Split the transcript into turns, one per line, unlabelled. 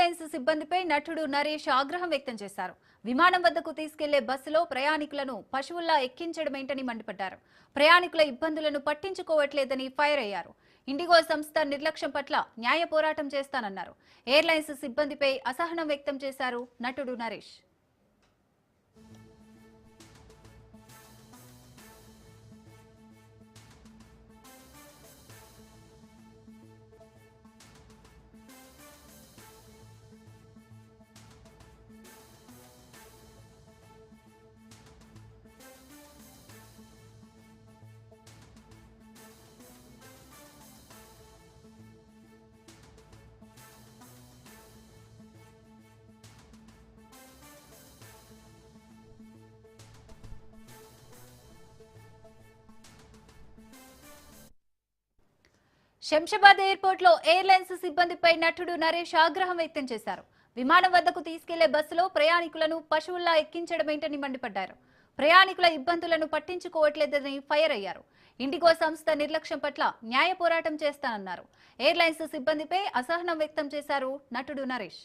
Airlines సిబ్బందిపై నటుడు నరేష్ ఆగ్రహం వ్యక్తం చేశారు. విమానం వద్దకు తీసుకెళ్ళే బస్సులో ప్రయాణికులను పశువుల్లా ఎక్కించడమేంటని మండిపడ్డారు. ప్రయాణికుల ఇబ్బందులను పట్టించుకోవట్లేదని ఫైర్ అయ్యారు. ఇండిగో సంస్థ నిర్లక్ష్యం పట్ల న్యాయ పోరాటం చేస్తానన్నారు. ఎయిర్లైన్స్ సిబ్బందిపై అసహనం వ్యక్తం చేశారు నటుడు నరేష్. శంషాబాద్ ఎయిర్పోర్ట్లో ఎయిర్లైన్స్ సిబ్బందిపై నటుడు నరేష్ ఆగ్రహం వ్యక్తం చేశారు. విమానం వద్దకు తీసుకెళ్ళే బస్సులో ప్రయాణికులను పశువుల్లా ఎక్కించడమేంటని మండిపడ్డారు. ప్రయాణికుల ఇబ్బందులను పట్టించుకోవట్లేదని ఫైర్ అయ్యారు. ఇండిగో సంస్థ నిర్లక్ష్యం పట్ల న్యాయ పోరాటం చేస్తానన్నారు. ఎయిర్లైన్స్ సిబ్బందిపై అసహనం వ్యక్తం చేశారు నటుడు నరేష్.